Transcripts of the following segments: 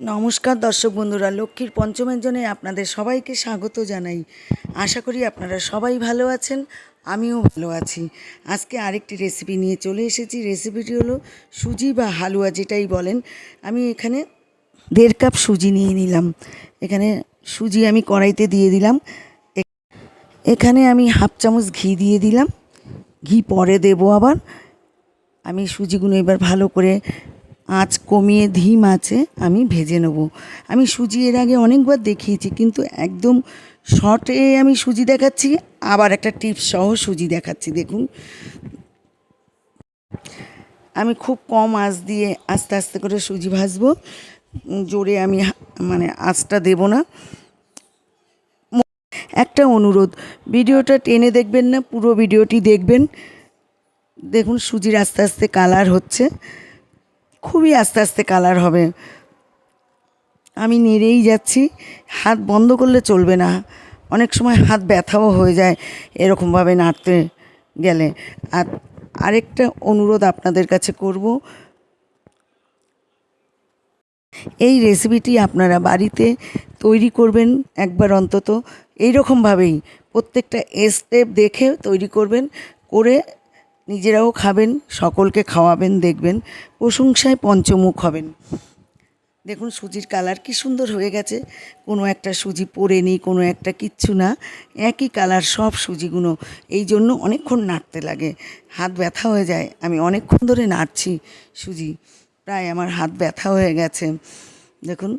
নমস্কার দর্শক বন্ধুরা, লক্ষ্মীর পঞ্চমের জন্য আপনাদের সবাইকে স্বাগত জানাই। আশা করি আপনারা সবাই ভালো আছেন, আমিও ভালো আছি। আজকে আরেকটি রেসিপি নিয়ে চলে এসেছি। রেসিপিটি হলো সুজি বা হালুয়া যেটাই বলেন। আমি এখানে দেড় কাপ সুজি নিয়ে নিলাম। এখানে সুজি আমি কড়াইতে দিয়ে দিলাম। এখানে আমি হাফ চামচ ঘি দিয়ে দিলাম। ঘি পরে দেবো আবার। আমি সুজিগুলো এবার ভালো করে আঁচ কমিয়ে ধিম আছে, আমি ভেজে নেব। আমি সুজি এর আগে অনেকবার দেখিয়েছি, কিন্তু একদম শর্টে আমি সুজি দেখাচ্ছি, আবার একটা টিপস সহ সুজি দেখাচ্ছি, দেখুন। আমি খুব কম আঁচ দিয়ে আস্তে আস্তে করে সুজি ভাজবো, জোরে আমি মানে আঁচটা দেব না। একটা অনুরোধ, ভিডিওটা টেনে দেখবেন না, পুরো ভিডিওটি দেখবেন। দেখুন সুজির আস্তে আস্তে কালার হচ্ছে। খুবই আস্তে আস্তে কালার হবে। আমি নেড়েই যাচ্ছি, হাত বন্ধ করলে চলবে না। অনেক সময় হাত ব্যথাও হয়ে যায় এরকমভাবে নাড়তে গেলে। আর আরেকটা অনুরোধ আপনাদের কাছে করব। এই রেসিপিটি আপনারা বাড়িতে তৈরি করবেন একবার অন্তত। এই রকমভাবেই প্রত্যেকটা স্টেপ দেখে তৈরি করবেন, করে নিজেরাও খাবেন, সকলকে খাওয়াবেন, দেখবেন। প্রশংসায় পঞ্চমুখ হবেন। দেখুন সুজির কালার কি সুন্দর হয়ে গেছে। কোনো একটা সুজি পড়েনি কোনো একটা কিচ্ছু না। একই কালার সব সুজিগুলো। এই জন্য অনেকক্ষণ নাড়তে লাগে। হাত ব্যথা হয়ে যায়। আমি অনেকক্ষণ ধরে নাড়ছি সুজি। প্রায় আমার হাত ব্যথা হয়ে গেছে। দেখুন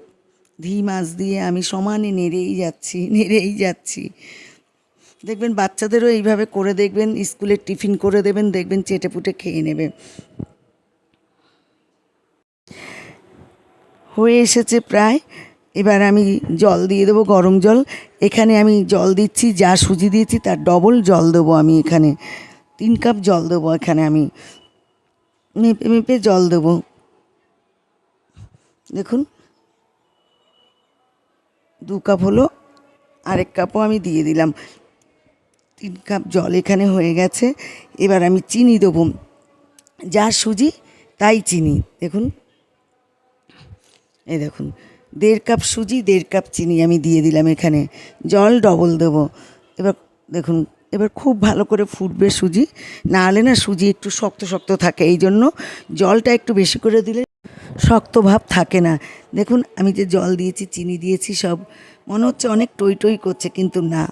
ধি মাছ দিয়ে আমি সমানে নেড়েই যাচ্ছি নেড়েই যাচ্ছি। দেখবেন বাচ্চাদেরও এইভাবে করে দেখবেন, স্কুলে টিফিন করে দেবেন, দেখবেন চেটে পুটে খেয়ে নেবে। হয়ে এসেছে প্রায়। এবার আমি জল দিয়ে দেবো, গরম জল। এখানে আমি জল দিচ্ছি, যা সুজি দিয়েছি তার ডবল জল দেবো আমি এখানে। তিন কাপ জল দেবো এখানে আমি। মেপে মেপে জল দেবো। দেখুন। দু কাপ হলো, আরেক কাপও আমি দিয়ে দিলাম। তিন কাপ জল এখানে হয়ে গেছে। এবার আমি চিনি দেবো। যা সুজি, তাই চিনি। দেখুন। এই দেখুন, দেড় কাপ সুজি, দেড় কাপ চিনি আমি দিয়ে দিলাম এখানে। জল ডবল দেবো। এবার দেখুন, এবার খুব ভালো করে ফুটবে সুজি। না হলে না সুজি একটু শক্ত শক্ত থাকে, এই জন্য জলটা একটু বেশি করে দিলে শক্ত ভাব থাকে না। দেখুন, আমি যে জল দিয়েছি, চিনি দিয়েছি সব। মনে হচ্ছে অনেক টই টই করছে, কিন্তু না।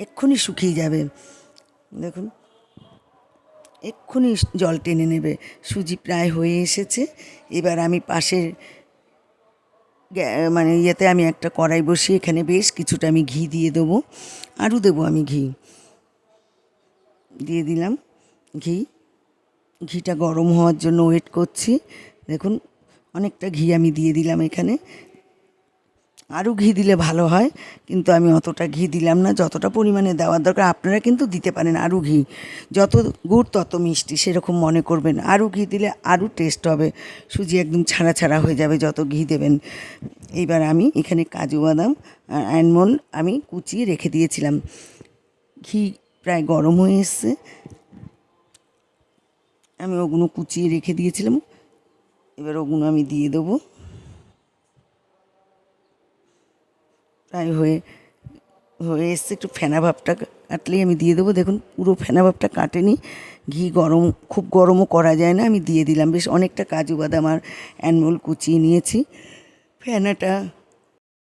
এক্ষুনি শুকিয়ে যাবে। দেখুন, এক্ষুনি জল টেনে নেবে। সুজি প্রায় হয়ে এসেছে। এবার আমি পাশের মানে ইয়েতে আমি একটা কড়াই বসিয়ে এখানে বেশ কিছুটা আমি ঘি দিয়ে দেবো। আরও দেবো আমি ঘি। দিয়ে দিলাম ঘি। ঘিটা গরম হওয়ার জন্য ওয়েট করছি। দেখুন, অনেকটা ঘি আমি দিয়ে দিলাম এখানে। আরও ঘি দিলে ভালো হয়, কিন্তু আমি অতটা ঘি দিলাম না। যতটা পরিমাণে দেওয়ার দরকার, আপনারা কিন্তু দিতে পারেন আরও ঘি। যত গুড় তত মিষ্টি, সেরকম মনে করবেন। আরও ঘি দিলে আরও টেস্ট হবে। সুজি একদম ছাড়া ছাড়া হয়ে যাবে যত ঘি দেবেন। এইবার আমি এখানে কাজু বাদাম আর অ্যানমল আমি কুচিয়ে রেখে দিয়েছিলাম। ঘি প্রায় গরম হয়ে এসছে। আমি ওগুলো কুচিয়ে রেখে দিয়েছিলাম। এবার ওগুলো আমি দিয়ে দেবো। প্রায় হয়ে হয়ে এসছে একটু ফেনা ভাবটা কাটলেই আমি দিয়ে দেবো। দেখুন, পুরো ফেনা ভাবটা কাটেনি। ঘি গরম, খুব গরমও করা যায় না, আমি দিয়ে দিলাম। বেশ অনেকটা কাজু বাদাম আর অ্যানমোল কুচিয়ে নিয়েছি। ফেনাটা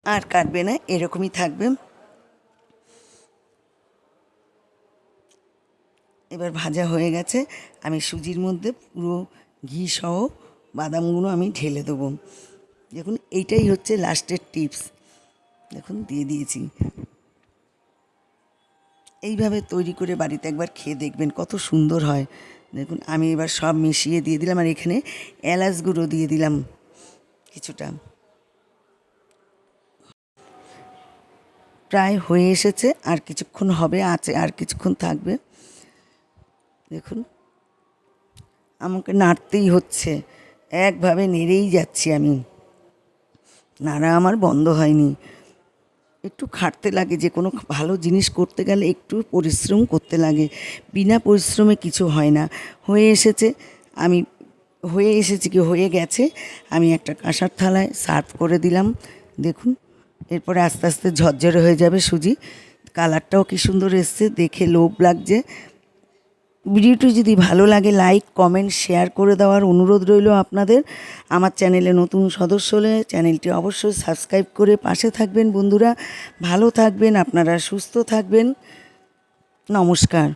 আর কাটবে না, এরকমই থাকবে। এবার ভাজা হয়ে গেছে। আমি সুজির মধ্যে পুরো ঘি সহ বাদামগুলো আমি ঢেলে দেবো। দেখুন, এইটাই হচ্ছে লাস্টের টিপস। দেখুন, দিয়ে দিয়েছি। এইভাবে তৈরি করে বাড়িতে একবার খেয়ে দেখবেন, কত সুন্দর হয়। দেখুন, আমি এবার সব মিশিয়ে দিয়ে দিলাম আর এখানে এলাচ গুঁড়ো দিয়ে দিলাম কিছুটা। প্রায় হয়ে এসেছে, আর কিছুক্ষণ হবে, আছে, আর কিছুক্ষণ থাকবে। দেখুন, আমাকে নাড়তেই হচ্ছে, একভাবে নেড়েই যাচ্ছি আমি। নাড়া আমার বন্ধ হয়নি। একটু খাটতে লাগে, যে কোনো ভালো জিনিস করতে গেলে একটু পরিশ্রম করতে লাগে। বিনা পরিশ্রমে কিছু হয় না। হয়ে এসেছে, আমি হয়ে এসেছে কি, হয়ে গেছে। আমি একটা কাঁসার থালায় সার্ভ করে দিলাম। দেখুন, এরপরে আস্তে আস্তে ঝরঝরে হয়ে যাবে সুজি। কালারটাও কি সুন্দর এসছে, দেখে লোভ লাগছে। ভিডিওটি যদি ভালো লাগে লাইক কমেন্ট শেয়ার করে দেওয়ার অনুরোধ রইল আপনাদের। আমার চ্যানেলে নতুন সদস্য হলে চ্যানেলটি অবশ্যই সাবস্ক্রাইব করে পাশে থাকবেন বন্ধুরা। ভালো থাকবেন, আপনারা সুস্থ থাকবেন। নমস্কার।